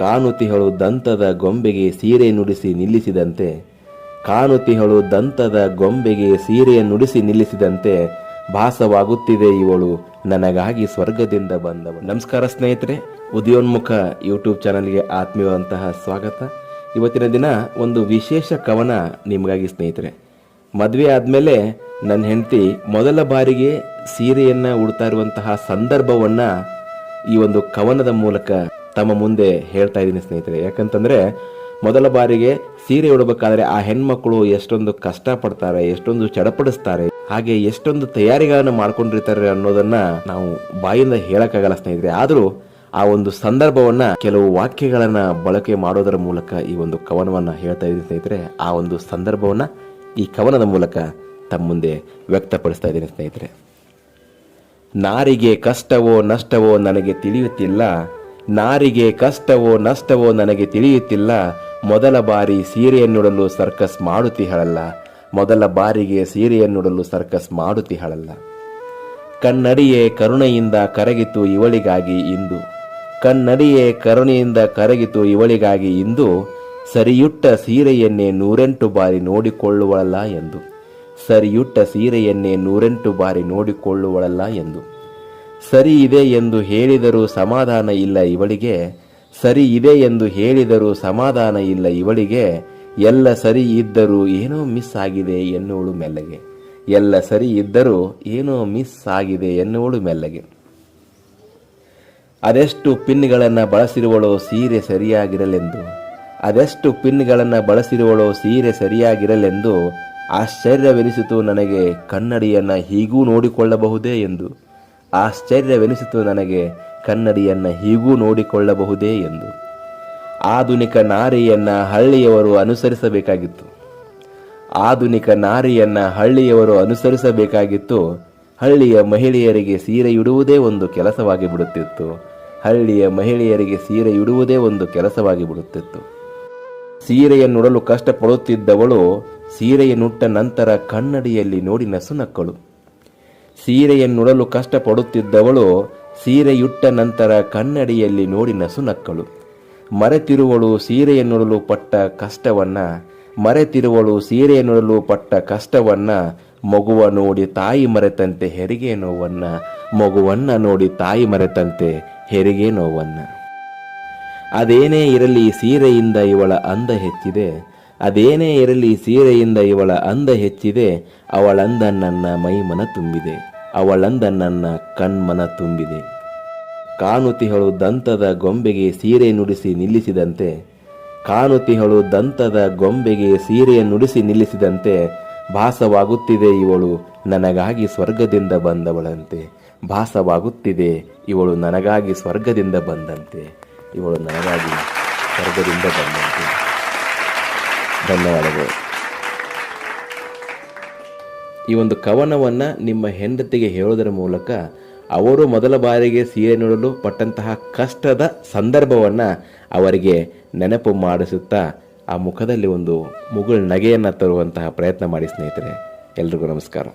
ಕಾನುತಿಹಳು ದಂತದ ಗೊಂಬೆಗೆ ಸೀರೆ ನುಡಿಸಿ ನಿಲ್ಲಿಸಿದಂತೆ ಕಾನುತಿಹಳು ದಂತದ ಗೊಂಬೆಗೆ ಸೀರೆ ನುಡಿಸಿ ನಿಲ್ಲಿಸಿದಂತೆ ಭಾಸವಾಗುತ್ತಿದೆ ಇವಳು. ನನಗಾಗಿ ಸ್ವರ್ಗದಿಂದ ಬಂದವಳು. ನಮಸ್ಕಾರ ಸ್ನೇಹಿತರೆ, ಉದಯೋನ್ಮುಖ ಯೂಟ್ಯೂಬ್ ಚಾನಲ್ಗೆ ಆತ್ಮೀಯವಂತಹ ಸ್ವಾಗತ. ಇವತ್ತಿನ ದಿನ ಒಂದು ವಿಶೇಷ ಕವನ ನಿಮಗಾಗಿ ಸ್ನೇಹಿತರೆ. ಮದುವೆ ಆದಮೇಲೆ ನನ್ನ ಹೆಂಡತಿ ಮೊದಲ ಬಾರಿಗೆ ಸೀರೆಯನ್ನು ಉಡ್ತಾ ಇರುವಂತಹ ಸಂದರ್ಭವನ್ನು ಈ ಒಂದು ಕವನದ ಮೂಲಕ ತಮ್ಮ ಮುಂದೆ ಹೇಳ್ತಾ ಇದ್ದೀನಿ ಸ್ನೇಹಿತರೆ. ಯಾಕಂತಂದ್ರೆ, ಮೊದಲ ಬಾರಿಗೆ ಸೀರೆ ಉಡಬೇಕಾದ್ರೆ ಆ ಹೆಣ್ಮಕ್ಳು ಎಷ್ಟೊಂದು ಕಷ್ಟಪಡ್ತಾರೆ, ಎಷ್ಟೊಂದು ಚಡಪಡಿಸ್ತಾರೆ, ಹಾಗೆ ಎಷ್ಟೊಂದು ತಯಾರಿಗಳನ್ನು ಮಾಡ್ಕೊಂಡಿರ್ತಾರೆ ಅನ್ನೋದನ್ನ ನಾವು ಬಾಯಿಂದ ಹೇಳಕ್ಕಾಗಲ್ಲ ಸ್ನೇಹಿತರೆ. ಆದರೂ ಆ ಒಂದು ಸಂದರ್ಭವನ್ನ ಕೆಲವು ವಾಕ್ಯಗಳನ್ನ ಬಳಕೆ ಮಾಡೋದರ ಮೂಲಕ ಈ ಒಂದು ಕವನವನ್ನ ಹೇಳ್ತಾ ಇದ್ದೀನಿ ಸ್ನೇಹಿತರೆ. ಆ ಒಂದು ಸಂದರ್ಭವನ್ನ ಈ ಕವನದ ಮೂಲಕ ತಮ್ಮ ಮುಂದೆ ವ್ಯಕ್ತಪಡಿಸ್ತಾ ಇದ್ದೀನಿ ಸ್ನೇಹಿತರೆ. ನಾರಿಗೆ ಕಷ್ಟವೋ ನಷ್ಟವೋ ನನಗೆ ತಿಳಿಯುತ್ತಿಲ್ಲ. ನಾರಿಗೆ ಕಷ್ಟವೋ ನಷ್ಟವೋ ನನಗೆ ತಿಳಿಯುತ್ತಿಲ್ಲ. ಮೊದಲ ಬಾರಿ ಸೀರೆಯನ್ನುಡಲು ಸರ್ಕಸ್ ಮಾಡುತ್ತಿಹಳಲ್ಲ ಮೊದಲ ಬಾರಿಗೆ ಸೀರೆಯನ್ನುಡಲು ಸರ್ಕಸ್ ಮಾಡುತ್ತಿಹಳಲ್ಲ ಕನ್ನಡಿಯೇ ಕರುಣೆಯಿಂದ ಕರಗಿತು ಇವಳಿಗಾಗಿ ಇಂದು. ಕನ್ನಡಿಯೇ ಕರುಣೆಯಿಂದ ಕರಗಿತು ಇವಳಿಗಾಗಿ ಇಂದು. ಸರಿಯುಟ್ಟ ಸೀರೆಯನ್ನೇ ನೂರೆಂಟು ಬಾರಿ ನೋಡಿಕೊಳ್ಳುವಳಲ್ಲ ಎಂದು. ಸರಿಯುಟ್ಟ ಸೀರೆಯನ್ನೇ ನೂರೆಂಟು ಬಾರಿ ನೋಡಿಕೊಳ್ಳುವಳಲ್ಲ ಎಂದು. ಸರಿ ಇದೆ ಎಂದು ಹೇಳಿದರೂ ಸಮಾಧಾನ ಇಲ್ಲ ಇವಳಿಗೆ. ಸರಿ ಇದೆ ಎಂದು ಹೇಳಿದರೂ ಸಮಾಧಾನ ಇಲ್ಲ ಇವಳಿಗೆ. ಎಲ್ಲ ಸರಿ ಇದ್ದರೂ ಏನೋ ಮಿಸ್ ಆಗಿದೆ ಎನ್ನುವಳು ಮೆಲ್ಲಗೆ. ಎಲ್ಲ ಸರಿ ಇದ್ದರೂ ಏನೋ ಮಿಸ್ ಆಗಿದೆ ಎನ್ನುವಳು ಮೆಲ್ಲಗೆ. ಅದೆಷ್ಟು ಪಿನ್ಗಳನ್ನು ಬಳಸಿರುವಳೋ ಸೀರೆ ಸರಿಯಾಗಿರಲೆಂದು. ಅದೆಷ್ಟು ಪಿನ್ಗಳನ್ನು ಬಳಸಿರುವಳೋ ಸೀರೆ ಸರಿಯಾಗಿರಲೆಂದು ಆಶ್ಚರ್ಯವೆನಿಸಿತು ನನಗೆ ಕನ್ನಡಿಯನ್ನು ಹೀಗೂ ನೋಡಿಕೊಳ್ಳಬಹುದೇ ಎಂದು. ಆಶ್ಚರ್ಯವೆನಿಸಿತು ನನಗೆ. ಕನ್ನಡಿಯನ್ನು ಹೀಗೂ ನೋಡಿಕೊಳ್ಳಬಹುದೇ ಎಂದು. ಆಧುನಿಕ ನಾರಿಯನ್ನ ಹಳ್ಳಿಯವರು ಅನುಸರಿಸಬೇಕಾಗಿತ್ತು. ಆಧುನಿಕ ನಾರಿಯನ್ನ ಹಳ್ಳಿಯವರು ಅನುಸರಿಸಬೇಕಾಗಿತ್ತು. ಹಳ್ಳಿಯ ಮಹಿಳೆಯರಿಗೆ ಸೀರೆಯುಡುವುದೇ ಒಂದು ಕೆಲಸವಾಗಿ ಬಿಡುತ್ತಿತ್ತು. ಹಳ್ಳಿಯ ಮಹಿಳೆಯರಿಗೆ ಸೀರೆಯುಡುವುದೇ ಒಂದು ಕೆಲಸವಾಗಿ ಬಿಡುತ್ತಿತ್ತು. ಸೀರೆಯನ್ನುಡಲು ಕಷ್ಟಪಡುತ್ತಿದ್ದವಳು ಸೀರೆಯನ್ನುಟ್ಟ ನಂತರ ಕನ್ನಡಿಯಲ್ಲಿ ನೋಡಿ ನಸುನಕ್ಕಳು. ಸೀರೆಯನ್ನುಡಲು ಕಷ್ಟಪಡುತ್ತಿದ್ದವಳು ಸೀರೆಯುಟ್ಟ ನಂತರ ಕನ್ನಡಿಯಲ್ಲಿ ನೋಡಿ ನಸುನಕ್ಕಳು ಮರೆತಿರುವಳು ಸೀರೆಯನ್ನುಡಲು ಪಟ್ಟ ಕಷ್ಟವನ್ನ, ಮರೆತಿರುವಳು ಸೀರೆಯನ್ನುಡಲು ಪಟ್ಟ ಕಷ್ಟವನ್ನ, ಮಗುವ ನೋಡಿ ತಾಯಿ ಮರೆತಂತೆ ಹೆರಿಗೆ ನೋವನ್ನ, ಮಗುವನ್ನ ನೋಡಿ ತಾಯಿ ಮರೆತಂತೆ ಹೆರಿಗೆ ನೋವನ್ನ. ಅದೇನೇ ಇರಲಿ ಸೀರೆಯಿಂದ ಇವಳ ಅಂದ ಹೆಚ್ಚಿದೆ, ಅದೇನೇ ಇರಲಿ ಸೀರೆಯಿಂದ ಇವಳ ಅಂದ ಹೆಚ್ಚಿದೆ, ಅವಳಂದ ನನ್ನ ಮೈಮನ ತುಂಬಿದೆ. ಅವಳಂದ ನನ್ನ ಕಣ್ಮನ ತುಂಬಿದೆ. ಕಾನುತಿಹಳು ದಂತದ ಗೊಂಬೆಗೆ ಸೀರೆ ನುಡಿಸಿ ನಿಲ್ಲಿಸಿದಂತೆ ಕಾನುತಿಹಳು ದಂತದ ಗೊಂಬೆಗೆ ಸೀರೆ ನುಡಿಸಿ ನಿಲ್ಲಿಸಿದಂತೆ ಭಾಸವಾಗುತ್ತಿದೆ ಇವಳು ನನಗಾಗಿ ಸ್ವರ್ಗದಿಂದ ಬಂದವಳಂತೆ. ಭಾಸವಾಗುತ್ತಿದೆ ಇವಳು ನನಗಾಗಿ ಸ್ವರ್ಗದಿಂದ ಬಂದಂತೆ. ಇವಳು ನನಗಾಗಿ ಸ್ವರ್ಗದಿಂದ ಬಂದಂತೆ. ಧನ್ಯವಾದಗಳು. ಈ ಒಂದು ಕವನವನ್ನು ನಿಮ್ಮ ಹೆಂಡತಿಗೆ ಹೇಳೋದರ ಮೂಲಕ ಅವರು ಮೊದಲ ಬಾರಿಗೆ ಸೀರೆ ನೋಡಲು ಪಟ್ಟಂತಹ ಕಷ್ಟದ ಸಂದರ್ಭವನ್ನು ಅವರಿಗೆ ನೆನಪು ಮಾಡಿಸುತ್ತಾ ಆ ಮುಖದಲ್ಲಿ ಒಂದು ಮುಗುಳ್ ನಗೆಯನ್ನು ತರುವಂತಹ ಪ್ರಯತ್ನ ಮಾಡಿ ಸ್ನೇಹಿತರೆ. ಎಲ್ರಿಗೂ ನಮಸ್ಕಾರ.